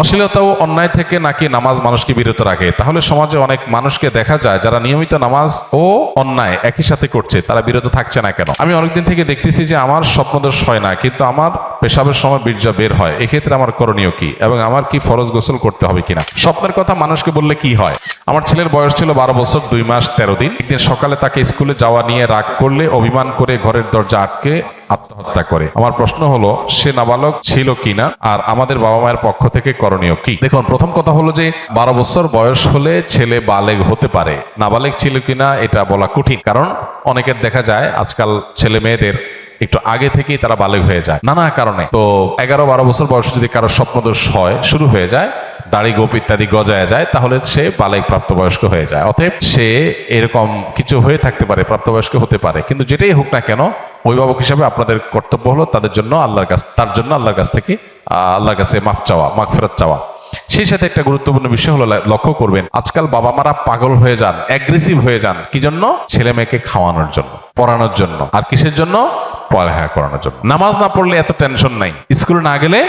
অশ্লীলতা ও অন্যায় থেকে নাকি নামাজ মানুষকে বিরত রাখে? তাহলে সমাজে অনেক মানুষকে দেখা যায় যারা নিয়মিত নামাজ ও অন্যায় একই সাথে করছে, তারা বিরত থাকছে না কেন? আমি অনেকদিন থেকে দেখতেছি যে আমার স্বপ্নদোষ হয় না, কিন্তু আমার পেশাবের সময় বীর্য বের হয়। এক্ষেত্রে আমার করণীয় কি? এবং আমার কি ফরজ গোসল করতে হবে কিনা? স্বপ্নের কথা মানুষকে বললে কি হয়? আমার ছেলের বয়স ছিল বারো বছর, দুই মাস, তেরো দিন। একদিন সকালে তাকে স্কুলে যাওয়া নিয়ে রাগ করলে অভিমান করে ঘরের দরজা আটকে আত্মহত্যা করে। আমার প্রশ্ন হলো, সে নাবালক ছিল কিনা? আর আমাদের বাবা মায়ের পক্ষ থেকে করণীয় কি? দেখুন, প্রথম কথা হলো যে, বারো বছর বয়স হলে ছেলে বালেগ হতে পারে। নাবালেগ ছিল কিনা, এটা বলা কঠিন। কারণ, অনেকের দেখা যায়, আজকাল ছেলে মেয়েদের একটু আগে থেকেই তারা বালেগ হয়ে যায়, নানা কারণে। তো এগারো, বারো বছর বয়সে যদি কারও স্বপ্নদোষ হয়, শুরু হয়ে যায় দাড়ি গোপ ইত্যাদি গজায় যায়, তাহলে সে বালেক প্রাপ্তবয়স্ক হয়ে যায়। অতএব সে এরকম কিছু হয়ে থাকতে পারে, প্রাপ্তবয়স্ক হতে পারে। কিন্তু যেটাই হোক না কেন, অভিভাবক হিসাবে আপনাদের কর্তব্য হলো তাদের জন্য আল্লাহর কাছ, তার জন্য আল্লাহর কাছ থেকে আল্লাহর কাছে মাফ চাওয়া মাফ ফেরত চাওয়া। সেই সাথে একটা গুরুত্বপূর্ণ বিষয় হলো, লক্ষ্য করবেন, আজকাল বাবা মারা পাগল হয়ে যান অ্যাগ্রেসিভ হয়ে যান। কি জন্য? ছেলে মেয়েকে খাওয়ানোর জন্য, পড়ানোর জন্য। আর কিসের জন্য? পড়ালেখা করানোর জন্য। নামাজ না পড়লে এত টেনশন নাই। স্কুলে না গেলে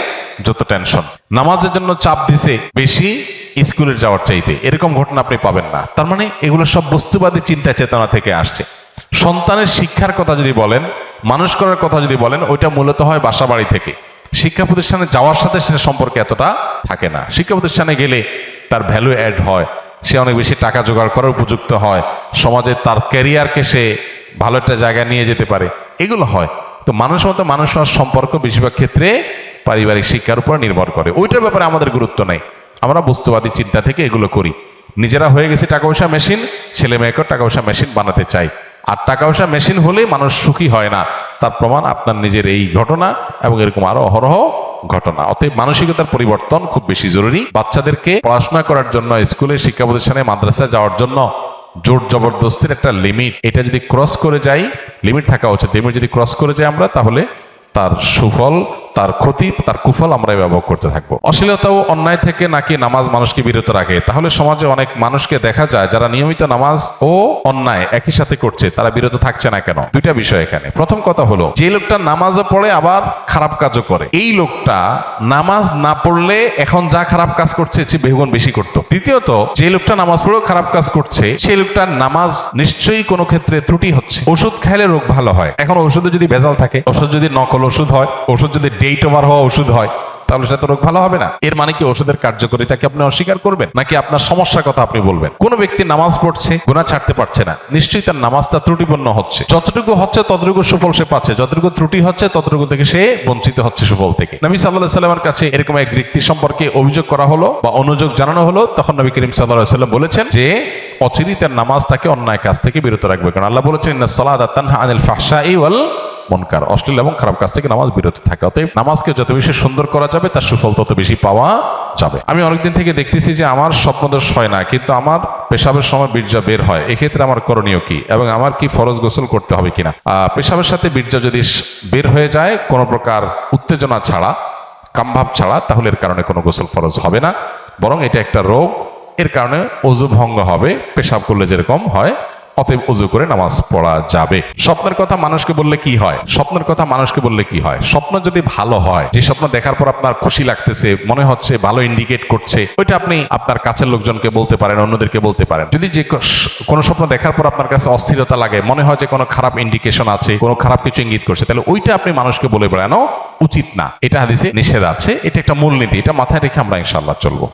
যত টেনশন নামাজের জন্য চাপ দিছে বেশি স্কুলে যাওয়ার চাইতে। এরকম ঘটনা আপনি পাবেন না। তার মানে এগুলো সব বস্তুবাদী চিন্তা চেতনা থেকে আসছে। সন্তানের শিক্ষার কথা যদি বলেন, মানুষ করার কথা যদি বলেন, ওইটা মূলত হয় বাসা বাড়ি থেকে। শিক্ষা প্রতিষ্ঠানে যাওয়ার সাথে সেটা সম্পর্কে এতটা থাকে না। শিক্ষা প্রতিষ্ঠানে গেলে তার ভ্যালু অ্যাড হয়। সে অনেক বেশি টাকা জোগাড় করার উপযুক্ত হয়। সমাজে তার ক্যারিয়ারকে সে ভালো একটা জায়গায় নিয়ে যেতে পারে। এগুলো হয়। তো মানুষ মতো মানুষ সম্পর্ক বেশিরভাগ ক্ষেত্রে পারিবারিক শিক্ষার উপর নির্ভর করে। ওইটার ব্যাপারে আমাদের গুরুত্ব নেই। আমরা বস্তুবাদী চিন্তা থেকে এগুলো করি। নিজেরা হয়ে গেছে টাকা পয়সা মেশিন, ছেলে মেয়েকেও টাকা পয়সা মেশিন বানাতে চাই। আর টাকা পয়সা মেশিন হলেই মানুষ সুখী হয় না। তার প্রমাণ আপনার নিজের এই ঘটনা এবং এরকম আরও অহরহ ঘটনা। অতএব মানসিকতার পরিবর্তন খুব বেশি জরুরি। বাচ্চাদেরকে পড়াশোনা করার জন্য স্কুলে শিক্ষা প্রতিষ্ঠানে মাদ্রাসায় যাওয়ার জন্য জোর জবরদস্তির একটা লিমিট এটা যদি ক্রস করে যাই লিমিট থাকা উচিত। লিমিট যদি ক্রস করে যাই আমরা, তাহলে তার সুফল তার ক্ষতি, তার কুফল আমরা ব্যবহার করতে থাকব। অশ্লীলতা ও অন্যায় থেকে নাকি নামাজ মানুষকে বিরত রাখে? তাহলে সমাজে অনেক মানুষকে দেখা যায় যারা নিয়মিত নামাজ ও অন্যায় একই সাথে করছে, তারা বিরত থাকছে না কেন? দুইটা বিষয় এখানে। প্রথম কথা হলো, যে লোকটা নামাজও পড়ে আবার খারাপ কাজও করে। এই লোকটা নামাজ না পড়লে এখন যা খারাপ কাজ করছে, সে বেগুন বেশি করতো। দ্বিতীয়ত, যে লোকটা নামাজ পড়েও খারাপ কাজ করছে সেই লোকটার নামাজ নিশ্চয়ই কোনো ক্ষেত্রে ত্রুটি হচ্ছে। ওষুধ খাইলে রোগ ভালো হয়। এখন ওষুধে যদি ভেজাল থাকে ওষুধ যদি নকল ওষুধ হয় ওষুধ যদি ডেট ওভার হওয়া ওষুধ হয়, তাহলে সেটা রোগ ভালো হবে না। এর মানে কি ওষুধের কার্যকারিতাকে আপনি অস্বীকার করবেন? নাকি আপনার সমস্যার কথা আপনি বলবেন? কোন ব্যক্তি নামাজ পড়ছে গুণা ছাড়তে পারছে না। নিশ্চয়ই তার নামাজটা ত্রুটিপূর্ণ হচ্ছে। যতটুকু হচ্ছে ততটুকু সুফল সে পাচ্ছে। যতটুকু ত্রুটি হচ্ছে ততটুকু থেকে সে বঞ্চিত হচ্ছে সুফল থেকে। নবী সাল্লাহ সাল্লামের কাছে এরকম এক ব্যক্তি সম্পর্কে অভিযোগ করা হলো বা অনুযোগ জানানো হলো। তখন নবী করিম সাল্লাহ সাল্লাম বলেছেন যে অচিরি তার নামাজ তাকে অন্যায় কাজ থেকে বিরত রাখবে। কারণ আল্লাহ বলেছেন সালাতা তানহা আনিল ফাহশাই ওয়াল মনকার অশ্লীল এবং খারাপ কাজ থেকে নামাজ বিরত থাকে। অতএব নামাজকে যত বেশি সুন্দর করা যাবে, তার সুফল তত বেশি পাওয়া যাবে। আমি অনেকদিন থেকে দেখতেছি যে আমার স্বপ্নদোষ হয় না, কিন্তু আমার পেশাবের সময় বীর্য বের হয়। এক্ষেত্রে আমার করণীয় কি? এবং আমার কি ফরজ গোসল করতে হবে কিনা? পেশাবের সাথে বীর্য যদি বের হয়ে যায়, কোনো প্রকার উত্তেজনা ছাড়া, কামভাব ছাড়া, তাহলে এর কারণে কোনো গোসল ফরজ হবে না। বরং এটা একটা রোগ। এর কারণে অজু ভঙ্গ হবে, পেশাব করলে যেরকম হয় অতএব উজু করে নামাজ পড়া যাবে। স্বপ্নের কথা মানুষকে বললে কি হয়? স্বপ্নের কথা মানুষকে বললে কি হয়? স্বপ্ন যদি ভালো হয়, যে স্বপ্ন দেখার পর আপনার খুশি লাগতেছে, মনে হচ্ছে ভালো ইন্ডিকেট করছে, ওইটা আপনি আপনার কাছের লোকজনকে বলতে পারেন, অন্যদেরকে বলতে পারেন। যদি যে কোনো স্বপ্ন দেখার পর আপনার কাছে অস্থিরতা লাগে, মনে হয় যে কোনো খারাপ ইন্ডিকেশন আছে, কোনো খারাপ কিছু ইঙ্গিত করছে, তাহলে ওইটা আপনি মানুষকে বলে বেড়ানো উচিত না। এটা হাদিসে নিষেধ আছে, এটা একটা মূলনীতি, এটা মাথায় রেখে আমরা ইনশাল্লাহ চলবো।